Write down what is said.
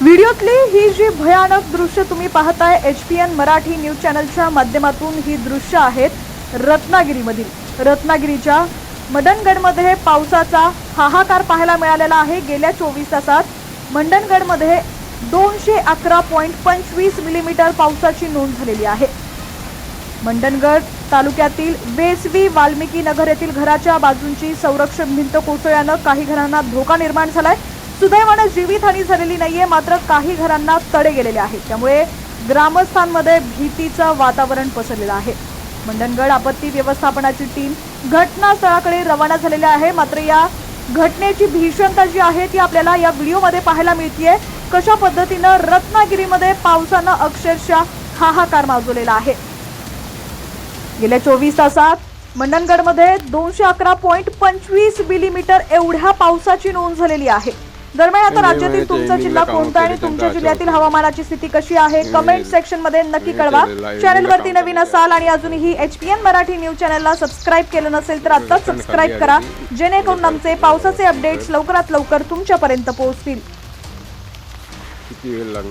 व्हिडिओतली ही जी भयानक दृश्य तुम्ही पाहताय H P N Marathi news चॅनलच्या माध्यमातून ही दृश्य आहेत रत्नागिरीमधील. रत्नागिरीच्या मंडणगडमध्ये पावसाचा हाहाकार पाहायला मिळालेला आहे. गेल्या चोवीस तासात मंडणगडमध्ये दोनशे अकरा पॉईंट पंचवीस मिलीमीटर पावसाची नोंद झालेली आहे. मंडणगड तालुक्यातील वेसवी वाल्मिकी नगर येथील घराच्या बाजूंची संरक्षण भिंत कोसळल्यानं काही घरांना धोका निर्माण झालाय. सुदैवानं जीवितहानी झालेली नाहीये मात्र काही घरांना तडे गेलेले आहेत. त्यामुळे ग्रामस्थांमध्ये भीतीचं वातावरण पसरलेलं आहे. मंडणगड आपत्ती व्यवस्थापनाची टीम घटनास्थळाकडे रवाना झालेली आहे. मात्र या घटनेची भीषणता जी आहे ती आपल्याला या व्हिडिओमध्ये पाहायला मिळतीये. कशा पद्धतीनं रत्नागिरीमध्ये पावसानं अक्षरशः हाहाकार माजवलेला आहे. गेल्या चोवीस तासात मंडणगडमध्ये दोनशे अकरा पॉईंट पंचवीस मिलीमीटर एवढ्या पावसाची नोंद झालेली आहे. दरम्यान आता राज्यातील तुमचा जिल्हा कोणता आहे आणि तुमच्या जिल्ह्यातील हवामानाची स्थिती कशी आहे? कमेंट सेक्शनमध्ये नक्की कळवा. चॅनलवरती नवीन असाल आणि अजूनही H P N Marathi news चॅनलला सबस्क्राईब केलं नसेल तर आताच सबस्क्राईब करा. जेणेकरून आमचे पावसाचे अपडेट्स लवकरात लवकर तुमच्यापर्यंत पोहोचतील.